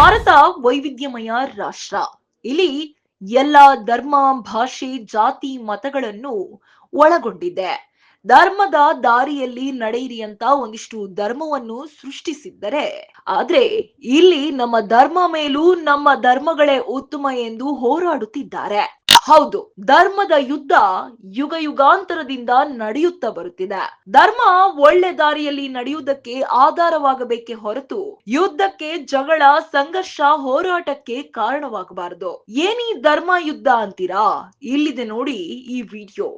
ಭಾರತ ವೈವಿಧ್ಯಮಯ ರಾಷ್ಟ್ರ. ಇಲ್ಲಿ ಎಲ್ಲ ಧರ್ಮ, ಭಾಷೆ, ಜಾತಿ, ಮತಗಳನ್ನು ಒಳಗೊಂಡಿದೆ. ಧರ್ಮದ ದಾರಿಯಲ್ಲಿ ನಡೆಯಿರಿ ಅಂತ ಒಂದಿಷ್ಟು ಧರ್ಮವನ್ನು ಸೃಷ್ಟಿಸಿದ್ದರೆ, ಆದ್ರೆ ಇಲ್ಲಿ ನಮ್ಮ ಧರ್ಮ ಮೇಲೂ ನಮ್ಮ ಧರ್ಮಗಳೇ ಉತ್ತಮ ಎಂದು ಹೋರಾಡುತ್ತಿದ್ದಾರೆ. ಹೌದು, ಧರ್ಮದ ಯುದ್ಧ ಯುಗ ಯುಗಾಂತರದಿಂದ ನಡೆಯುತ್ತಾ ಬರುತ್ತಿದೆ. ಧರ್ಮ ಒಳ್ಳೆ ದಾರಿಯಲ್ಲಿ ನಡೆಯುವುದಕ್ಕೆ ಆಧಾರವಾಗಬೇಕೆ ಹೊರತು ಯುದ್ಧಕ್ಕೆ ಜಗಳ, ಸಂಘರ್ಷ, ಹೋರಾಟಕ್ಕೆ ಕಾರಣವಾಗಬಾರದು. ಏನೀ ಧರ್ಮ ಯುದ್ಧ ಅಂತೀರಾ? ಇಲ್ಲಿದೆ ನೋಡಿ ಈ ವಿಡಿಯೋ.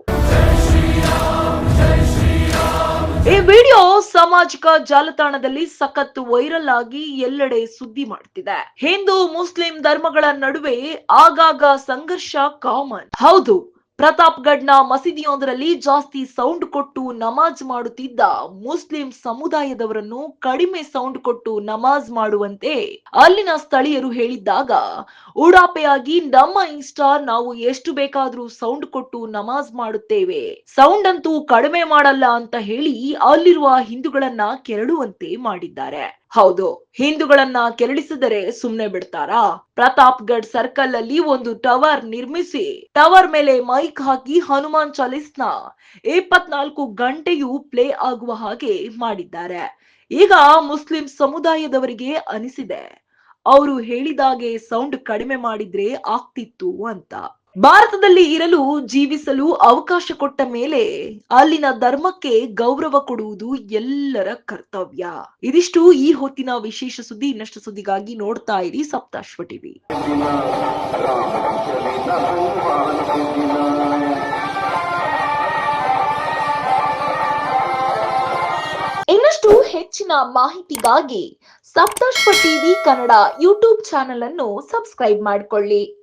ಈ ವಿಡಿಯೋ ಸಾಮಾಜಿಕ ಜಾಲತಾಣದಲ್ಲಿ ಸಖತ್ ವೈರಲ್ ಆಗಿ ಎಲ್ಲೆಡೆ ಸುದ್ದಿ ಮಾಡ್ತಿದೆ. ಹಿಂದೂ, ಮುಸ್ಲಿಂ ಧರ್ಮಗಳ ನಡುವೆ ಆಗಾಗ ಸಂಘರ್ಷ ಕಾಮನ್ ಹೌದು. ಪ್ರತಾಪ್ಗಢ್ನ ಮಸೀದಿಯೊಂದರಲ್ಲಿ ಜಾಸ್ತಿ ಸೌಂಡ್ ಕೊಟ್ಟು ನಮಾಜ್ ಮಾಡುತ್ತಿದ್ದ ಮುಸ್ಲಿಂ ಸಮುದಾಯದವರನ್ನು ಕಡಿಮೆ ಸೌಂಡ್ ಕೊಟ್ಟು ನಮಾಜ್ ಮಾಡುವಂತೆ ಅಲ್ಲಿನ ಸ್ಥಳೀಯರು ಹೇಳಿದ್ದಾಗ, ಉಡಾಪೆಯಾಗಿ ನಮ್ಮ ಇನ್ಸ್ಟಾ ನಾವು ಎಷ್ಟು ಬೇಕಾದ್ರೂ ಸೌಂಡ್ ಕೊಟ್ಟು ನಮಾಜ್ ಮಾಡುತ್ತೇವೆ. ಸೌಂಡ್ ಅಂತೂ ಕಡಿಮೆ ಮಾಡಲ್ಲ ಅಂತ ಹೇಳಿ ಅಲ್ಲಿರುವ ಹಿಂದೂಗಳನ್ನ ಕೆರಳುವಂತೆ ಮಾಡಿದ್ದಾರೆ. ಹೌದು, ಹಿಂದೂಗಳನ್ನ ಕೆರಳಿಸಿದರೆ ಸುಮ್ನೆ ಬಿಡ್ತಾರಾ? ಪ್ರತಾಪ್ಗಢ್ ಸರ್ಕಲ್ ಅಲ್ಲಿ ಒಂದು ಟವರ್ ನಿರ್ಮಿಸಿ, ಟವರ್ ಮೇಲೆ ಮೈಕ್ ಹಾಕಿ ಹನುಮಾನ್ ಚಾಲಿಸ್ನ ಇಪ್ಪತ್ನಾಲ್ಕು ಗಂಟೆಯೂ ಪ್ಲೇ ಆಗುವ ಹಾಗೆ ಮಾಡಿದ್ದಾರೆ. ಈಗ ಮುಸ್ಲಿಂ ಸಮುದಾಯದವರಿಗೆ ಅನಿಸಿದೆ, ಅವರು ಹೇಳಿದಾಗೆ ಸೌಂಡ್ ಕಡಿಮೆ ಮಾಡಿದ್ರೆ ಆಗ್ತಿತ್ತು ಅಂತ. ಭಾರತದಲ್ಲಿ ಇರಲು, ಜೀವಿಸಲು ಅವಕಾಶ ಕೊಟ್ಟ ಮೇಲೆ ಅಲ್ಲಿನ ಧರ್ಮಕ್ಕೆ ಗೌರವ ಕೊಡುವುದು ಎಲ್ಲರ ಕರ್ತವ್ಯ. ಇದಿಷ್ಟು ಈ ಹೊತ್ತಿನ ವಿಶೇಷ ಸುದ್ದಿ. ಇನ್ನಷ್ಟು ಸುದ್ದಿಗಾಗಿ ನೋಡ್ತಾ ಇರಿ ಸಪ್ತಾಶ್ವ ಟಿವಿ. ಇನ್ನಷ್ಟು ಹೆಚ್ಚಿನ ಮಾಹಿತಿಗಾಗಿ Saptashwa TV Kannada YouTube channel ಅನ್ನು ಸಬ್ಸ್ಕ್ರೈಬ್ ಮಾಡಿಕೊಳ್ಳಿ.